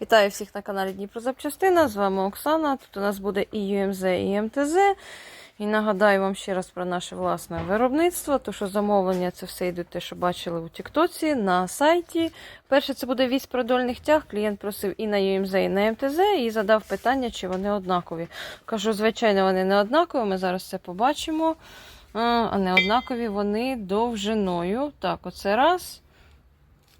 Вітаю всіх на каналі Дніпро Запчастина. З вами Оксана. Тут у нас буде і ЮМЗ, і МТЗ. І нагадаю вам ще раз про наше власне виробництво. То, що замовлення, це все йде те, що бачили у Тіктоці, на сайті. Перше, це буде вісь продольних тяг. Клієнт просив і на ЮМЗ, і на МТЗ, і задав питання, чи вони однакові. Кажу, звичайно, вони не однакові. Ми зараз це побачимо. А, не однакові вони довжиною. Так, оце раз.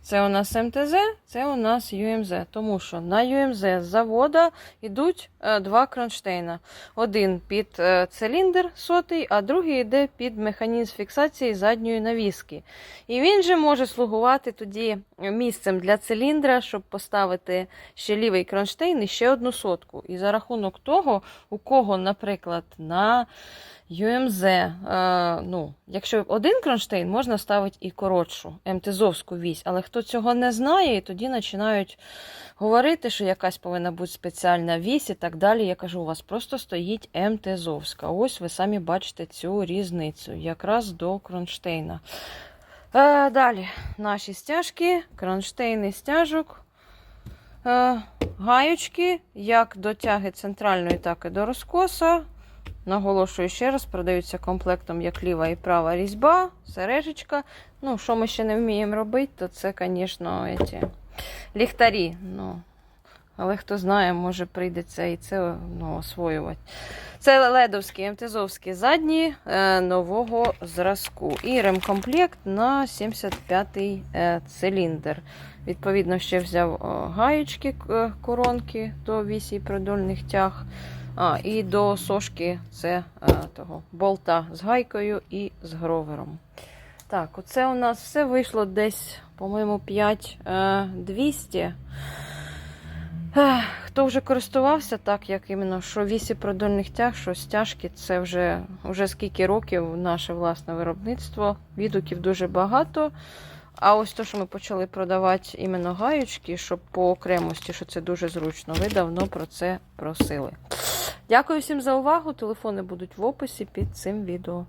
Це у нас МТЗ, це у нас ЮМЗ. Тому що на ЮМЗ з завода йдуть е, два кронштейна. Один під е, циліндр сотий, а другий йде під механізм фіксації задньої навіски. І він же може слугувати тоді місцем для циліндра, щоб поставити ще лівий кронштейн і ще одну сотку. І за рахунок того, у кого, наприклад, на ЮМЗ, е, ну, якщо один кронштейн, можна ставити і коротшу МТЗовську вісь, але хто цього не знає, і тоді починають говорити, що якась повинна бути спеціальна вісь і так далі. Я кажу, у вас просто стоїть МТЗовська. Ось ви самі бачите цю різницю, якраз до кронштейна. Е, далі наші стяжки, кронштейни стяжок. Е, гаючки, як до тяги центральної, так і до розкоса. Наголошую ще раз, продаються комплектом як ліва і права різьба, сережечка. Ну, що ми ще не вміємо робити, то це, звісно, ці ліхтарі. Ну, але хто знає, може прийдеться і це ну, освоювати. Це ледовські, МТЗовські задні е, нового зразку. І ремкомплект на 75-й е, циліндр. Відповідно, ще взяв о, гаєчки, е, коронки до вісі продольних тяг. А, і до сошки це е, того болта з гайкою і з гровером. Так, оце у нас все вийшло десь, по-моєму, 5200. Хто вже користувався, так як іменно що вісі продольних тяг, що стяжки, це вже, вже скільки років наше власне виробництво. Відгуків дуже багато. А ось те, що ми почали продавати іменно гаючки, щоб по окремості, що це дуже зручно, ви давно про це просили. Дякую всім за увагу. Телефони будуть в описі під цим відео.